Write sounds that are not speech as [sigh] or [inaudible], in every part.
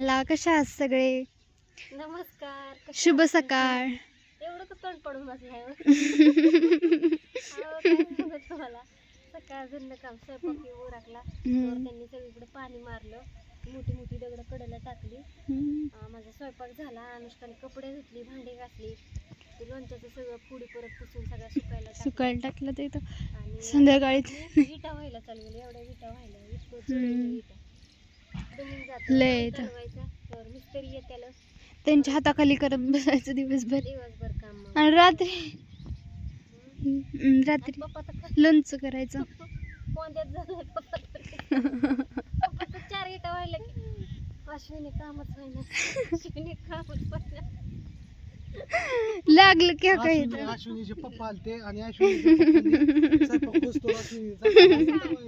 ला कशा आहात सगळे? नमस्कार शुभ सकाळ? एवढं तोंड पडून बसलाय हो? [laughs] तुम्हाला? सकाळ झुंड काम स्वयंपाकी तर हम्म. त्यांनी सगळीकडे पाणी मारलं. मोठी मोठी दगड कडेला टाकली. माझा स्वयंपाक झाला. अनुष्काने कपडे धुतली भांडी घासली. ते लोणच्याचं सगळं पुढे परत पुसून सगळं सुकायला. सुकायला टाकलं ते संध्याकाळी विटा व्हायला चालू केली एवढ्या विटा व्हायला. इतकं विटा. लय त्यांच्या हाताखाली करत बसायचं दिवसभर. दिवसभर काम. आणि रात्री. रात्री लोणचं करायचं. [laughs] चार इटा व्हायला की. अश्विनी कामच व्हायना अश्विनी कामच लागलं की काय अश्विनी अश्विनीचे पप्पा आलते आणि अश्विनीचे. [laughs]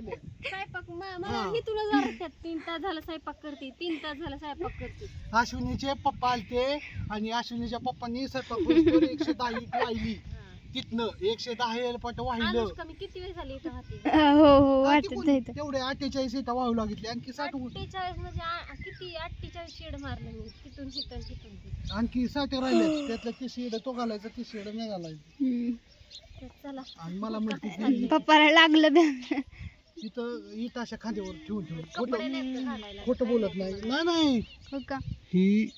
हा. मला मी तुला जरा तीन तास झाला स्वयंपाक करते तीन तास झाला स्वयंपाक करते. अश्विनीचे पप्पा आलते आणि अश्विनीच्या पप्पांनी स्वयंपाक एकशे दहा इट वाहिली. तिथनं एकशे दहा एअरपोर्ट वाहिलं. अनुष्का मी किती वेळ झाली इथं होती? हो हो आणि वाटत तेवढे अठ्ठेचाळीस इटा वाहू लागले आणखी साठ अठ्ठेचाळीस म्हणजे आ- किती? अठ्ठेचाळीस शेड मारलं मी. तिथून तिथून तिथून तिथून. आणखी साठ राहिले. त्यातलं तीस इड तो घालायचा तीस इड नाही घालायचं. हम्म. तर चला. आणि मला म्हणते ती पप्पाला लागलं बी. तिथं इट अशा खांद्यावर ठेवून ठेवून. कपडे खोटं नाही बोलत नाही. नाही नाही. हो का? ही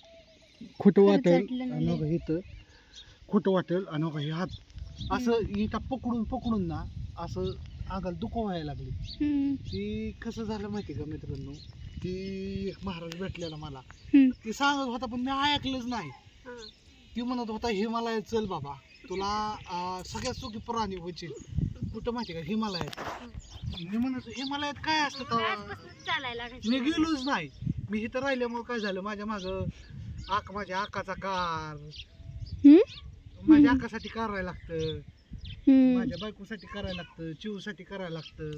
खोटं वाटेल वाटलं ना आणि लय. बघा इथं. खोटं वाटेल बघा हे हात. असं इटा पकडून पकडून ना असं अंगाला दुखव व्हायला लागली. हम्म. ती कसं झालं माहिती का मित्रांनो? ती एक महाराज भेटलेला मला. हम्म. ती सांगत होता पण मी ऐकलंच नाही. हा. ती म्हणत होता हिमालयात चल बाबा. तुला अं, सगळ्यात सुखी प्राणी व्हायचे कुठं माहिती का हिमालयात मी म्हणत हिमालयात काय असतं तेव्हा? आजपासूनच चालायला लागायचं. मी गेलोच नाही मी इथं राहिल्यामुळे काय झालं माझ्या माग आक माझ्या आकाचा कार हम्म? माझ्या आकासाठी करायला लागतं हम्म. माझ्या बायकोसाठी करायला लागतं चिवसाठी करायला लागतं.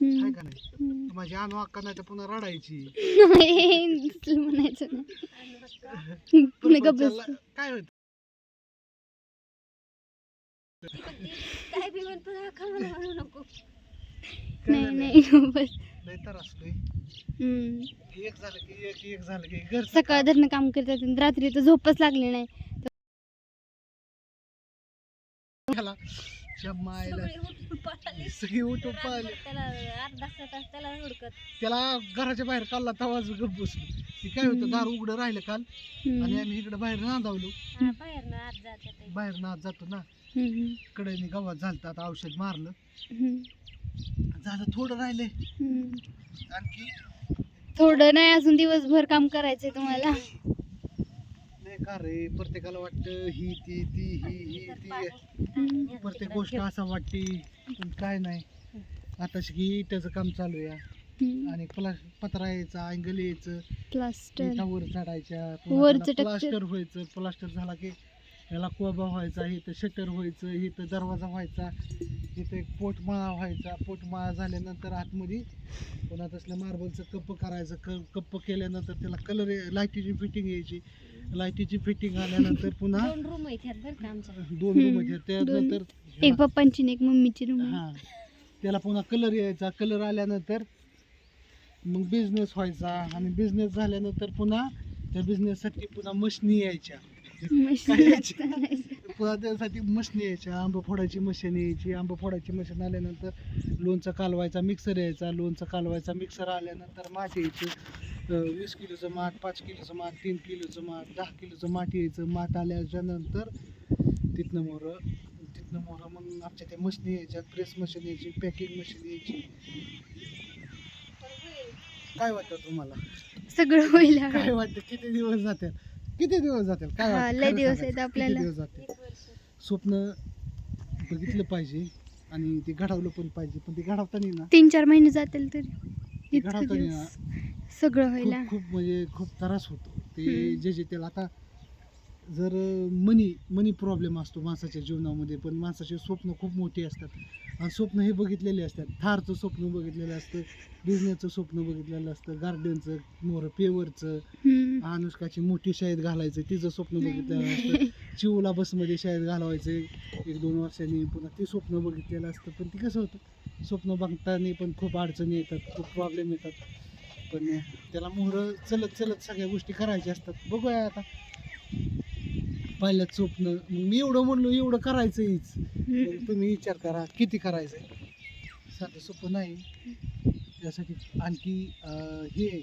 काय का नाही हम्म. माझी अनु अक्का नाही तर पुन्हा रडायची नाही, म्हणायचं नाही पुन्हा गप्प बस. प्रपंचाला काय होत काय बी म्हणतो मला म्हणू नको. नाही नाही गप्प बस लय तर असलोय. हम्म. एक झालं की एक एक झालं की घर सकाळ धरणं काम करतात आणि रात्री तर झोपच लागली नाही. मायला. सगळे उठून पाहिले. त्याला अर्धा तास त्याला हुडकत. त्याला घराच्या बाहेर काढला तवाच गप बसलो. ती काय होतं दार उघडं राहिलं काल. आणि आम्ही इकडे बाहेर नांदावलो. बाहेर ना आत. बाहेर नात जातो ना. कडेने गावात झालं आता औषध मारलं. झालं थोडं राहिले. आणखी? थोडं नाही अजून दिवसभर काम करायचंय तुम्हाला. का रे? प्रत्येकाला वाटतं ही ती ती ही ही ती. प्रत्येक गोष्ट असं वाटते. पण काय नाही. आता की इटाचं काम चालू आहे. आणि प्ला पत्रा यायचा अँगल यायचं. प्लास्टर वर चढायच्या. वरचं texture. प्लास्टर व्हायचं. प्लास्टर झाला की याला कोबा व्हायचा इथं शटर व्हायचं इथं दरवाजा व्हायचा इथं एक पोटमाळा व्हायचा. पोटमाळा झाल्यानंतर आतमध्ये पुन्हा तसलं मार्बलचं कप्प करायचं. क कप्प केल्यानंतर त्याला कलर लाईटीची फिटिंग यायची. लाईटीची फिटिंग आल्यानंतर पुन्हा दोन रूम आहेत ह्यात बरं का आमच्या. दोन रूम हम्म. आहेत त्यानंतर एक पप्पांची आणि एक मम्मीची रूम हा. त्याला पुन्हा कलर यायचा. कलर आल्यानंतर मग बिझनेस व्हायचा आणि बिझनेस झाल्यानंतर पुन्हा त्या बिझनेससाठी पुन्हा मशनी यायच्या. यायची? पुन्हा त्यासाठी मशनी यायच्या. आंबा फोडायची मशीन यायची. आंबा फोडायची मशीन आल्यानंतर लोणचं कालवायचा मिक्सर यायचा. लोणचं कालवायचा मिक्सर आल्यानंतर माठ यायचं. वीस किलोचं माठ पाच किलोचं माठ तीन किलोचं माठ दहा किलोचं माठ यायचं. माठ आल्याच्यानंतर तिथनं मोरं तिथनं मोरं मग आमच्या त्या मशनी यायच्या प्रेस मशीन यायची पॅकिंग मशीन यायची. काय वाटतं तुम्हाला? सगळं होईल काय वाटतं? किती दिवस जातील? किती दिवस जातील? काय हा, वाटतं? लय खरं दिवस सांगायचं. आहेत किती आपल्याला. दिवस जातील? स्वप्न बघितलं पाहिजे आणि ते घडवलं पण पाहिजे पण ते घडवताना ना तीन चार महिने जातील तरी. ते इतकं घडवताना दिवस. सगळं व्हायला. खूप खूप म्हणजे खूप त्रास होतो. ते. जे जे त्याला आता जर मनी मनी प्रॉब्लेम असतो माणसाच्या जीवनामध्ये पण माणसाचे स्वप्न खूप मोठी असतात. आणि स्वप्न हे बघितलेले असतात. थारचं स्वप्न बघितलेलं असतं बिझनेसचं स्वप्न बघितलेलं असतं गार्डनचं मोर पेवरचं. अनुष्काची मोठी शाळेत घालायचं तिचं स्वप्न बघितलेलं असतं. चिवला बसमध्ये शाळेत घालवायचं एक दोन वर्षांनी पुन्हा ते स्वप्न बघितलेलं असतं. पण ते कसं होतं? स्वप्न बघताना पण खूप अडचणी येतात खूप प्रॉब्लेम येतात. पण त्याला मोहर चलत चलत सगळ्या गोष्टी करायच्या असतात. बघूया आता. पहिल्याच स्वप्न. मग मी एवढं म्हणलो एवढं करायचंच मग तुम्ही विचार करा किती करायचंय? साधं सोपं नाही. त्यासाठी आणखी अं, हे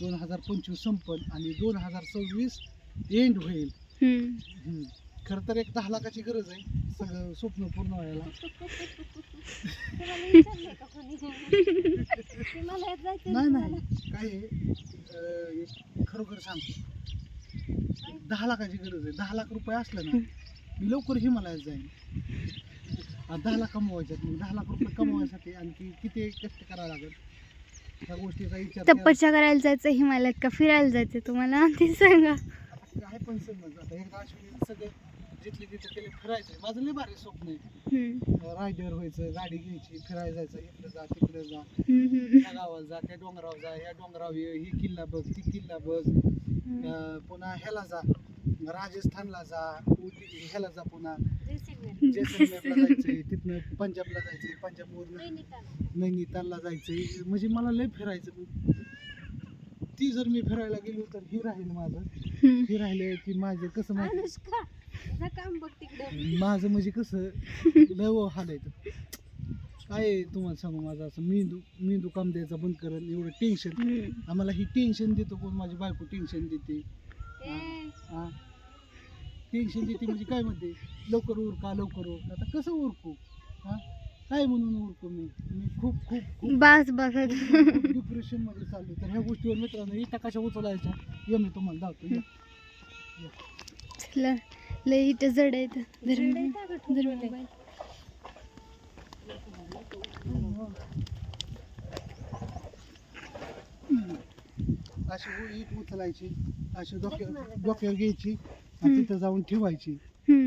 दोन हजार पंचवीस संपल आणि दोन हजार सव्वीस एंड होईल. हम्म. खरं तर एक दहा लाखाची गरज आहे. सगळं स्वप्न पूर्ण व्हायला. [laughs] नाही नाही. काय आहे, अं, एक खरोखर सांगतो. एक दहा लाखाची गरज आहे. दहा लाख रुपये असले ना मी लवकर हिमालयात जाईन. दहा लाख कमवायच्यात मग दहा लाख रुपये कमवायसाठी आणखी किती कष्ट करावं लागेल? त्या गोष्टीचा विचार केला. तपस्या करायला जायचं हिमालयात का फिरायला जायचं? तुम्हाला ते सांगा. काय पण समज आता एकदा अश्विनी सगळे जिथले तिथे केले फिरायचं माझं लय भारी स्वप्न आहे. हम्म. रायडर व्हायचं गाडी घ्यायची फिरायला जायचं इकडे जा तिकडे जा. हम्म. त्या गावाला जा त्या डोंगरावर जा ह्या डोंगरावर ये ही किल्ला बघ ती किल्ला बघ. अं, पुन्हा ह्याला जा. राजस्थानला जा. उटी- ह्याला जा पुन्हा. जैसलमेर जैसलमेरला जायचंय तिथनं पंजाबला जायचंय पंजाबवरून नैनिताल. नैनितालला जायचंय. म्हणजे मला लय फिरायचं. ती जर मी फिरायला गेलो तर ही राहील माझं. हम्म. ही राहिले की माझं कसं माहिती? अनुष्का. जा काम बघ तिकडं. माझं म्हणजे कसं लय व हालायचं काय आहे तुम्हाला सांगू माझं असं मेंदू मेंदू काम द्यायचा बंद करेल एवढं टेन्शन हम्म. आम्हाला ही टेन्शन देतो कोण माझी बायको टेन्शन देते. ए. हा? टेन्शन देते म्हणजे काय म्हणते? लवकर उरका लवकर उरका. आता कसं उरकू? हा? काय म्हणून उरकू मी? मी खूप खूप खूप बस बस. डिप्रेशनमध्ये चाललो तर ह्या गोष्टीवर मित्रांनो इटा कशा उचलायच्या हे मी तुम्हाला दाखवतो. या. चला. लय इथं जड आहे इथं. धर जड आहे का गं धर ठोकवलंय? मोबाईल. अशी उ- ईट उचलायची अशी डोक्यावर डोक्यावर घ्यायची आणि तिथं जाऊन ठेवायची.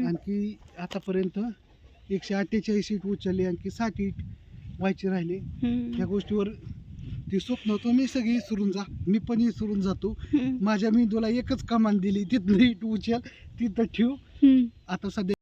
आणखी आतापर्यंत एकशे अठ्ठेचाळीस ईट उचलली आणखी साठ ईट व्हायची राहिली. त्या गोष्टीवर ती स्वप्न तुम्ही सगळी विसरून जा. मी पण विसरून जातो. माझ्या मेंदूला एकच कमान दिली. तिथनं ईट उचल तिथं ठेव. आता सध्या